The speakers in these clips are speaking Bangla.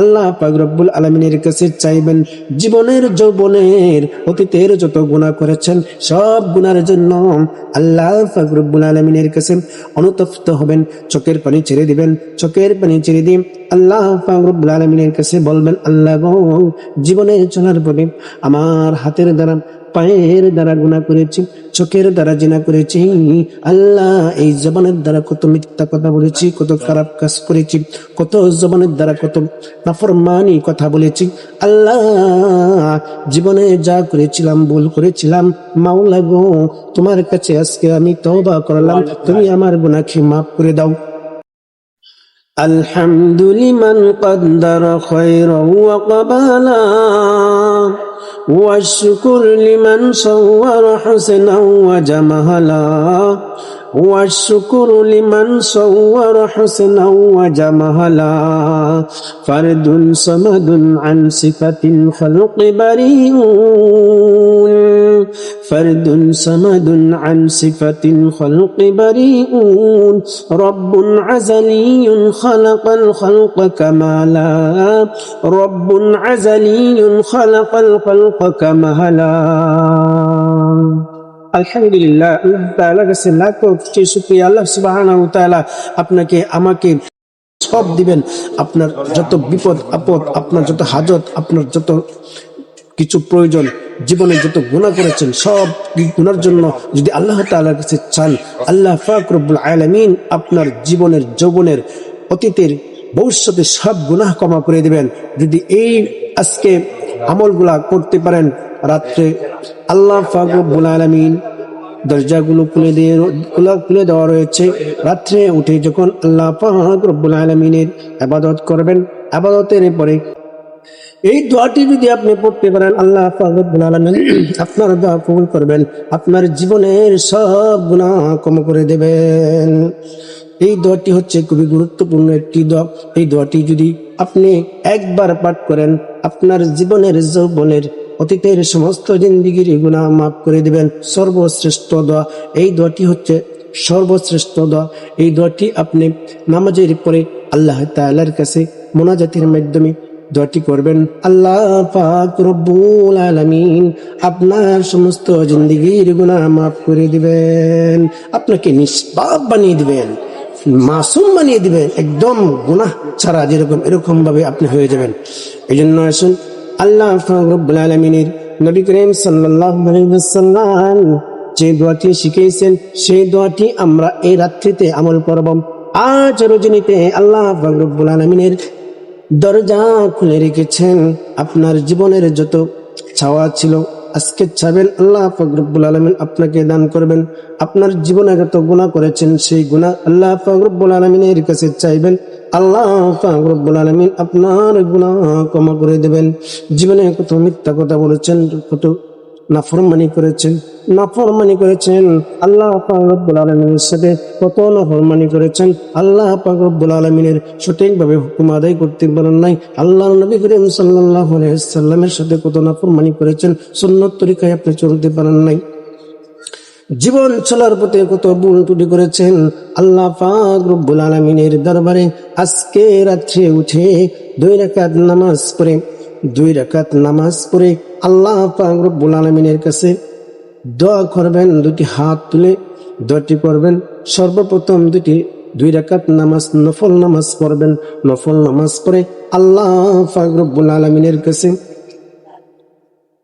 আল্লাহ পাগরবুল আলমিনের কাছে চাইবেন, জীবনের যৌবনের অতীতের যত গুণা করেছেন, সব গুনার জন্য আল্লাহ পাক রব্বুল আলমিনের কাছে অনুতপ্ত হবেন, চোখের পানি ছেড়ে দিবেন, চোখের পানি ছেড়ে দিয়ে আল্লাহ পাক রব্বুল আলমিনের কাছে বলবেন, আল্লাহ জীবনে চলার পরে আমার হাতের দ্বারা পায়ের দ্বারা গুণা করেছি চোখের দ্বারা জিনা করেছি আল্লাহ এই জবানের দ্বারা কত মিথ্যা কথা বলেছি কত খারাপ কাজ করেছি কত জবানের দ্বারা কত নাফরমানি কথা বলেছি আল্লাহ জীবনে যা করেছিলাম ভুল করেছিলাম মাওলা গো তোমার কাছে আজকে আমি তওবা করলাম তুমি আমার গুনাকে মাফ করে দাও الحمد لمن قدر خيرا وقبلا والشكر لمن صور حسنا وجمهلا والشكر لمن صور حسنا وجمهلا. فرد صمد عن صفة الخلق بريء. فرد صمد عن صفة الخلق بريء. رب عزلي خلق الخلق كمالا. رب عزلي خلق الخلق كمهلا আলহামদুলিল্লাহ, আল্লাহ কাছে আল্লাহ সুবহানাহু আপনাকে, আমাকে সব দিবেন। আপনার যত বিপদ, আপদ, আপনার যত হাজত, আপনার যত কিছু প্রয়োজন, জীবনে যত গুণা করেছেন, সব গুণার জন্য যদি আল্লাহ তাআলার কাছে চান, আল্লাহ পাক রব্বুল আলামিন আপনার জীবনের, যৌবনের, অতীতের ভবিষ্যতে সব গুনাহ ক্ষমা করে দিবেন। যদি এই আজকে আমলগুলা করতে পারেন রাত্রে আল্লাহ পাক রব্বুল আলামিন দরজাগুলো খুলে দিয়ে খুলে দেওয়া রয়েছে। রাত্রে উঠে যখন আল্লাহ রব্বুল আলামিনের আবাদত করবেন, আবাদতের পরে এই দোয়াটি যদি আপনি পড়তে পারেন, আল্লাহ রব্বুল আলামিন আপনার দোয়া কবুল করবেন, আপনার জীবনের সব গুনাহ ক্ষমা করে দেবেন। এই দোয়াটি হচ্ছে খুবই গুরুত্বপূর্ণ একটি দোয়া। এই দোয়াটি যদি আপনি একবার পাঠ করেন, আপনার জীবনের যৌবনের অতীতের সমস্ত জিন্দিগির গুণা মাফ করে দিবেন। সর্বশ্রেষ্ঠ দোয়া, এই দোয়াটি হচ্ছে সর্বশ্রেষ্ঠ দোয়া। এই দোয়াটি আপনি নামাজের পরে আল্লাহ তাআলার কাছে মোনাজাতের মাধ্যমে দোয়াটি করবেন। আল্লাহ পাক রব্বুল আলামিন আপনার সমস্ত জিন্দিগির গুনাহ মাফ করে দিবেন। আপনাকে নিষ্পাপ বানিয়ে দিবেন, মাসুম বানিয়ে দিবেন। একদম গুনাহ ছাড়া যেরকম এরকম ভাবে আপনি হয়ে যাবেন। এই জন্য আসুন আল্লাহ পাক রব্বুল আলামিনের নবী করিম আলাইহি যে দোয়াটি শিখিয়েছেন, সেই দোয়াটি আমরা এই রাত্রিতে আমল করব। আজ রজনীতে আল্লাহ পাক রব্বুল আলামিনের দরজা খুলে রেখেছেন। আপনার জীবনের যত ছাওয়া ছিল, আজকে চাবেন আল্লাহ ফকরবুল আলমিন আপনাকে দান করবেন। আপনার জীবনে যত গুণা করেছেন, সেই গুণা আল্লাহ ফকরবুল আলমিনের কাছে চাইবেন। আল্লাহ আলমিন আপনার গুণা ক্ষমা করে দেবেন। জীবনে কত মিথ্যা কথা বলেছেন, কত নাফরমানি করেছেন নাফরমানি করেছেন। আল্লাহ রব্বুল আলমিনের সাথে কত নাফরমানি করেছেন। আল্লাহ রব্বুল আলমিনের সঠিকভাবে হুকুম আদায় করতে পারেন নাই। আল্লাহ নবী করিম সাল্লাহ সাল্লামের সাথে কত নাফরমানি করেছেন, সুন্নত তরিকায় আপনি চলতে পারেন নাই। জীবন চলার পথে কত ভুল ত্রুটি করেছেন, আল্লাহ পাক রব্বুল আলমিনের দরবারে আজকে রাত্রে উঠে দুই রাকাত নামাজ পড়ে, দুই রাকাত নামাজ পড়ে আল্লাহ পাক রব্বুল আলমিনের কাছে দোয়া করবেন, দুটি হাত তুলে দোয়াটি করবেন, সর্বপ্রথম দুটি, দুই রাকাত নামাজ, নফল নামাজ পড়বেন, নফল নামাজ পড়ে আল্লাহ পাক রব্বুল আলমিনের কাছে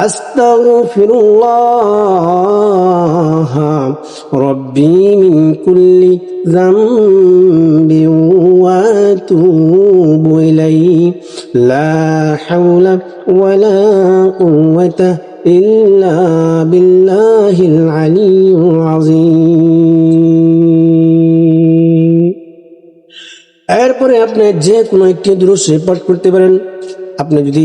أستغفر الله ربي من كل ذنب وأتوب إليه لا حول ولا قوة إلا بالله العلي العظيم এরপরে আপনি যে কোনো একটি দূর পাঠ করতে পারেন আপনি যদি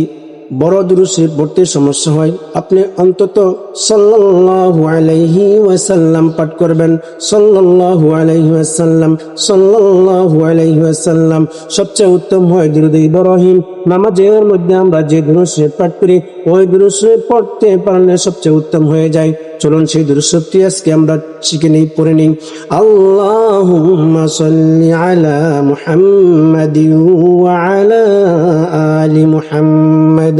বড় দুরুসে পড়তে সমস্যা হয়। আপনি অন্তত সাল্লাল্লাহু আলাইহি ওয়াসাল্লাম পাঠ করবেন। সাল্লাল্লাহু আলাইহি ওয়াসাল্লাম, সাল্লাল্লাহু আলাইহি ওয়াসাল্লাম। সবচেয়ে উত্তম হয় দুরুদ ইব্রাহিম। নামাজের মধ্যে আমরা যে দুরুসে পাঠ করি, ওই দুরুসে পড়তে পারলে সবচেয়ে উত্তম হয়ে যায়। চলুন সেই দুরুসটি আজকে আমরা শিখে নিই, পড়ে নিই। আল্লাহুম্মা সাল্লি আলা মুহাম্মাদিন ওয়া আলা আলি মুহাম্মাদ।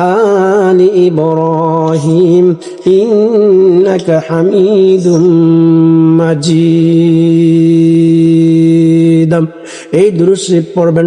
آل إبراهيم إنك حميد مجيد এই দুরুশরীফ পড়বেন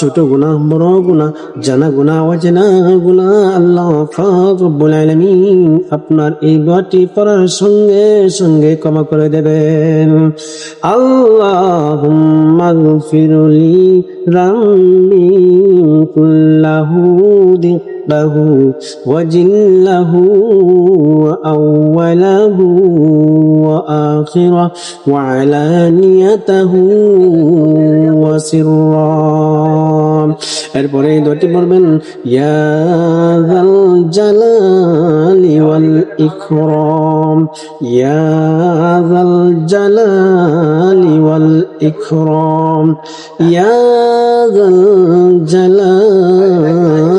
ছোট গুনাহ বড় গুনা জানা গুনা অজানা গুনা আল্লাহ পাক রব্বুল আপনার এই দোয়াটি পড়ার সঙ্গে সঙ্গে ক্ষমা করে দেবেন। আল্লাহুম্মা গফিরলি রাম্মি কুল্লাহু দিক্কাহু وجله وأوله وآخره وعلانيته وسرا এরপরে এই দোয়াটি পড়বেন ইয়া যাল জালালি ওয়াল ইকরাম ইয়া যাল জালালি ওয়াল ইকরাম ইয়া যাল জালালি ওয়াল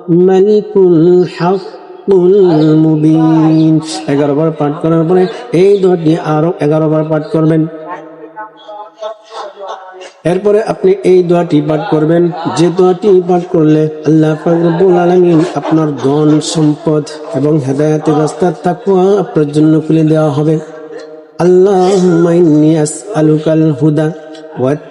এগারো বার পাঠ করার পরে এই দোয়াটি আরও এগারো বার পাঠ করবেন। এরপরে আপনি এই দোয়াটি পাঠ করবেন। যে দোয়াটি পাঠ করলে আল্লাহ ফাকরুল আলমিন আপনার ধন, সম্পদ এবং হেদায়াতের রাস্তার তাকুয়া আপনার জন্য খুলে দেওয়া হবে। আল্লাহ আলুকাল হুদা ওয়াত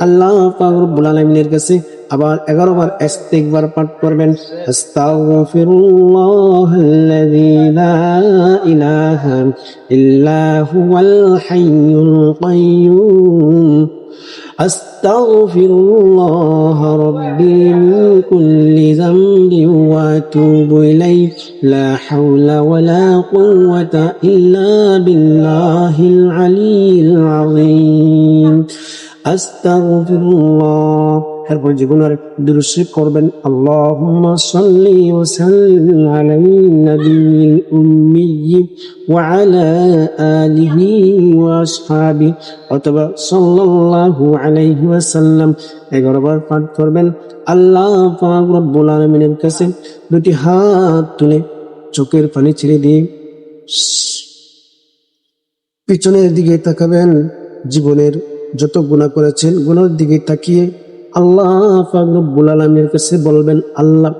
আল্লাহ পাকরুল আলমিনের কাছে আবার এগারো বার একবার পাঠ করবেন أستغفر الله ربي من كل ذنب وأتوب إليه لا حول ولا قوة إلا بالله العلي العظيم এরপর জীবনের দৃশ্য করবেন আল্লাহ ওয়া অথবা সাল্লাল্লাহু বার পাঠ করবেন। আল্লাহ কাছে দুটি হাত তুলে চোখের পানি ছেড়ে দিয়ে পিছনের দিকে তাকাবেন। জীবনের যত গুণা করেছেন গুণার দিকে তাকিয়ে আল্লাহ ফাকরুল আলমীর কাছে বলবেন, আল্লাহ,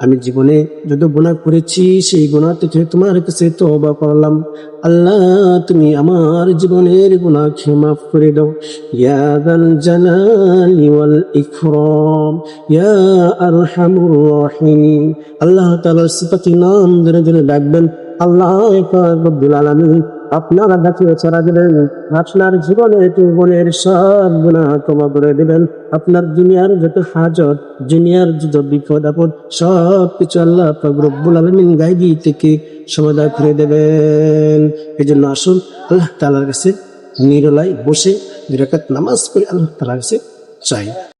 আমি জীবনে যত গুণা করেছি, সেই গুণা থেকে তোমার কাছে তওবা করলাম। আল্লাহ, তুমি আমার জীবনের গুণা মাফ করে দাও। ইয়া দাল জালালি ইকরাম, ইয়া আরহামুর রাহিমিন। আল্লাহ তাআলার সিফাতি নাম ধরে ধরে ডাকবেন, আল্লাহ পাক রব্বুল আলামিন আপনারা ডাকিয়ে ছাড়া দিবেন আপনার জীবনের জীবনের সব গুণা ক্ষমা করে দিবেন। আপনার দুনিয়ার যত হাজত, দুনিয়ার যত বিপদ আপদ সব কিছু আল্লাহ রব্বুল আলামিন থেকে সমাধান করে দেবেন। এই জন্য আসুন, আল্লাহ তালার কাছে নিরলায় বসে দুই নামাজ পড়ে আল্লাহ তালার কাছে চাই।